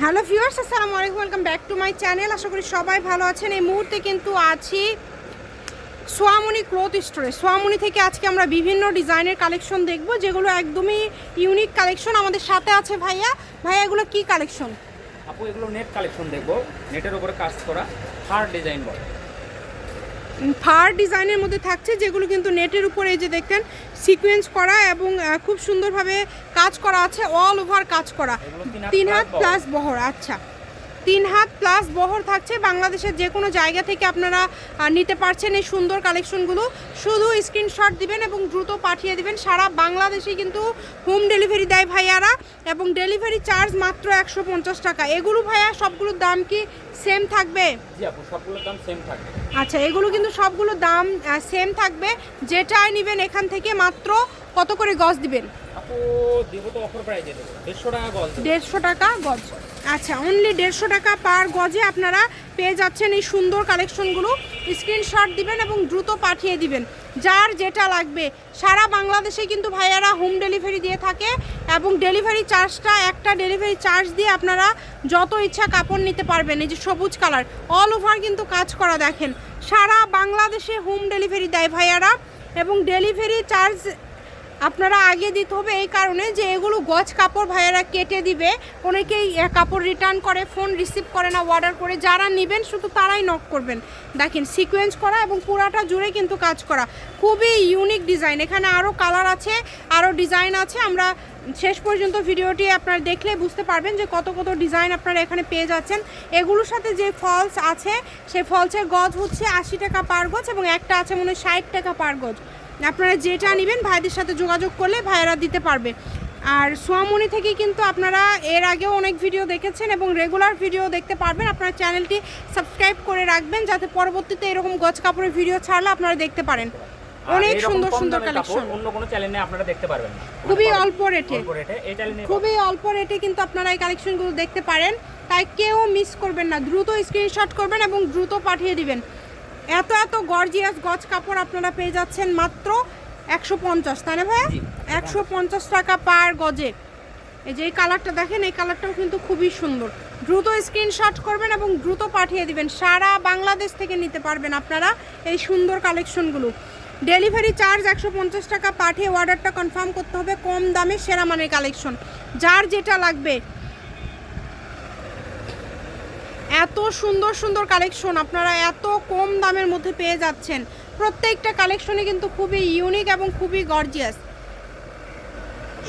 Hello viewers, আসসালামু আলাইকুম, welcome back to my channel. আশা করি সবাই ভালো আছেন। এই মুহূর্তে কিন্তু আছি সোয়ামনি ক্লোথ স্টোরে। সোয়ামনি থেকে আজকে আমরা বিভিন্ন ডিজাইনের কালেকশন দেখব, যেগুলো একদমই ইউনিক কালেকশন আমাদের সাথে আছে ভাইয়া। ভাইয়া, এগুলো কি কালেকশন? আপু, এগুলো নেট কালেকশন দেখব। নেটের উপরে কাজ করা হার্ড ডিজাইন বলে। ফার ডিজাইনের মধ্যে থাকছে যেগুলো কিন্তু নেটের উপরে এই যে দেখতেন সিকোয়েন্স করা এবং খুব সুন্দরভাবে কাজ করা আছে অল ওভার কাজ করা তিন হাত। প্লাস বহর আচ্ছা তিন হাত প্লাস বহর থাকছে। বাংলাদেশের যে কোনো জায়গা থেকে আপনারা নিতে পারছেন এই সুন্দর কালেকশনগুলো শুধু স্ক্রিনশট দিবেন এবং দ্রুত পাঠিয়ে দিবেন। সারা বাংলাদেশে কিন্তু হোম ডেলিভারি দেয় ভাইয়ারা এবং ডেলিভারি চার্জ মাত্র একশো পঞ্চাশ টাকা। এগুলো ভাইয়া সবগুলোর দাম কি সেম থাকবে? আচ্ছা এগুলো কিন্তু সবগুলো দাম সেম থাকবে। যেটাই নেবেন এখান থেকে মাত্র কত করে গজ দিবেন? দেড়শো টাকা গজ আচ্ছা অনলি দেড়শো টাকা পার গজে আপনারা পেয়ে যাচ্ছেন এই সুন্দর কালেকশনগুলো। স্ক্রিনশট দিবেন এবং দ্রুত পাঠিয়ে দিবেন। যার যেটা লাগবে। সারা বাংলাদেশে কিন্তু ভাইয়ারা হোম ডেলিভারি দিয়ে থাকে এবং ডেলিভারি চার্জটা একটা ডেলিভারি চার্জ দিয়ে আপনারা যত ইচ্ছা কাপড় নিতে পারবেন। এই যে সবুজ কালার অল ওভার কিন্তু কাজ করা দেখেন। সারা বাংলাদেশে হোম ডেলিভারি দেয় ভাইয়ারা এবং ডেলিভারি চার্জ আপনারা আগে দিতে হবে এই কারণে যে এগুলো গজ কাপড় ভাইয়েরা কেটে দিবে, অনেকেই কাপড় রিটার্ন করে ফোন রিসিভ করে না অর্ডার করে, যারা নেবেন শুধু তারাই নক করবেন। দেখেন সিকোয়েন্স করা এবং পুরাটা জুড়ে কিন্তু কাজ করা। খুবই ইউনিক ডিজাইন এখানে আরও কালার আছে আরও ডিজাইন আছে। আমরা শেষ পর্যন্ত ভিডিওটি আপনারা দেখলে বুঝতে পারবেন যে কত কত ডিজাইন আপনারা এখানে পেয়ে যাচ্ছেন। এগুলোর সাথে যে ফলস আছে সেই ফলসের গজ হচ্ছে আশি টাকা পার গজ এবং একটা আছে মনে হয় ষাট টাকা পার গজ। আপনারা যেটা নেবেন ভাইদের সাথে যোগাযোগ করলে ভাইয়েরা দিতে পারবে। আর সোয়ামনি থেকে কিন্তু আপনারা এর আগেও অনেক ভিডিও দেখেছেন এবং রেগুলার ভিডিও দেখতে পারবেন। আপনারা চ্যানেলটি সাবস্ক্রাইব করে রাখবেন যাতে পরবর্তীতে এরকম গজ কাপড়ের ভিডিও ছাড়লে আপনারা দেখতে পারেন। অনেক সুন্দর সুন্দর কালেকশন অন্য কোনো চ্যানেলে আপনারা দেখতে পারবেন খুবই অল্প রেটে খুবই অল্প রেটে কিন্তু আপনারা এই কালেকশনগুলো দেখতে পারেন। তাই কেউ মিস করবেন না দ্রুত স্ক্রিনশট করবেন এবং দ্রুত পাঠিয়ে দিবেন। এত এত গর্জিয়াস গজ কাপড় আপনারা পেয়ে যাচ্ছেন মাত্র একশো পঞ্চাশ তাই না ভাইয়া একশো পঞ্চাশ টাকা পার গজে। এই যে এই কালারটা দেখেন এই কালারটাও কিন্তু খুবই সুন্দর। দ্রুত স্ক্রিনশট করবেন এবং দ্রুত পাঠিয়ে দিবেন। সারা বাংলাদেশ থেকে নিতে পারবেন আপনারা এই সুন্দর কালেকশনগুলো। ডেলিভারি চার্জ একশো পঞ্চাশ টাকা পাঠিয়ে অর্ডারটা কনফার্ম করতে হবে কম দামে সেরা মানের কালেকশন। যার যেটা লাগবে এত সুন্দর সুন্দর কালেকশন আপনারা এত কম দামের মধ্যে পেয়ে যাচ্ছেন। প্রত্যেকটা কালেকশনে কিন্তু খুবই ইউনিক এবং খুবই গর্জিয়াস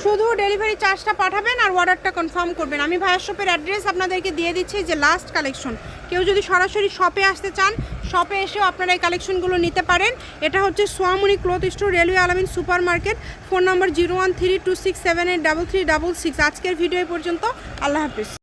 শুধু ডেলিভারি চার্জটা পাঠাবেন আর অর্ডারটা কনফার্ম করবেন। আমি ভাইয়ার শপের অ্যাড্রেস আপনাদেরকে দিয়ে দিচ্ছি, যে লাস্ট কালেকশন কেউ যদি সরাসরি শপে আসতে চান শপে এসেও আপনারা এই কালেকশনগুলো নিতে পারেন। এটা হচ্ছে Swamoni cloth store, railway Alamin super market phone number zero one three two six seven eight double three double six আজকের ভিডিও পর্যন্ত। আল্লাহ হাফিজ।